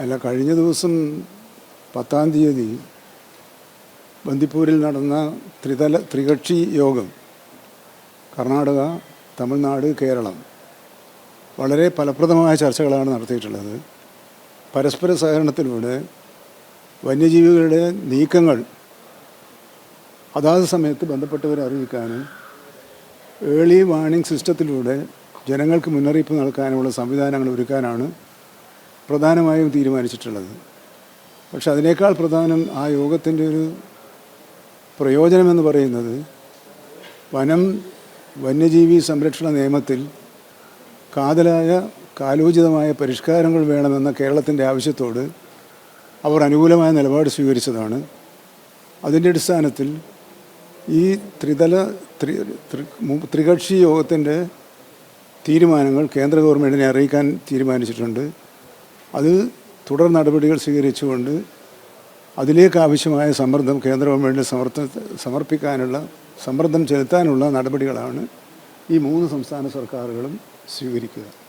അല്ല കഴിഞ്ഞ ദിവസം പത്താം തീയതി ബന്ദിപ്പൂരിൽ നടന്ന ത്രിതല ത്രികക്ഷി യോഗം കർണാടക തമിഴ്നാട് കേരളം വളരെ ഫലപ്രദമായ ചർച്ചകളാണ് നടത്തിയിട്ടുള്ളത്. പരസ്പര സഹകരണത്തിലൂടെ വന്യജീവികളുടെ നീക്കങ്ങൾ അതാത് സമയത്ത് ബന്ധപ്പെട്ടവരെ അറിയിക്കാനും ഏർലി വാർണിംഗ് സിസ്റ്റത്തിലൂടെ ജനങ്ങൾക്ക് മുന്നറിയിപ്പ് നൽകാനുമുള്ള സംവിധാനങ്ങൾ ഒരുക്കാനാണ് പ്രധാനമായും തീരുമാനിച്ചിട്ടുള്ളത്. പക്ഷെ അതിനേക്കാൾ പ്രധാനം ആ യോഗത്തിന്റെ ഒരു പ്രയോജനമെന്ന് പറയുന്നത് വനം വന്യജീവി സംരക്ഷണ നിയമത്തിൽ കാതലായ കാലോചിതമായ പരിഷ്കാരങ്ങൾ വേണമെന്ന കേരളത്തിന്റെ ആവശ്യത്തോട് അവർ അനുകൂലമായ നിലപാട് സ്വീകരിച്ചതാണ്. അതിന്റെ അടിസ്ഥാനത്തിൽ ഈ ത്രിതല ത്രി ത്രികക്ഷി യോഗത്തിന്റെ തീരുമാനങ്ങൾ കേന്ദ്ര ഗവൺമെന്റിനെ അറിയിക്കാൻ തീരുമാനിച്ചിട്ടുണ്ട്. അത് തുടർ നടപടികൾ സ്വീകരിച്ചുകൊണ്ട് അതിലേക്ക് ആവശ്യമായ സമ്മർദ്ദം കേന്ദ്ര ഗവൺമെന്റിന് സമർത്ഥ സമർപ്പിക്കാനുള്ള സമ്മർദ്ദം ചെലുത്താനുള്ള നടപടികളാണ് ഈ മൂന്ന് സംസ്ഥാന സർക്കാരുകളും സ്വീകരിക്കുക.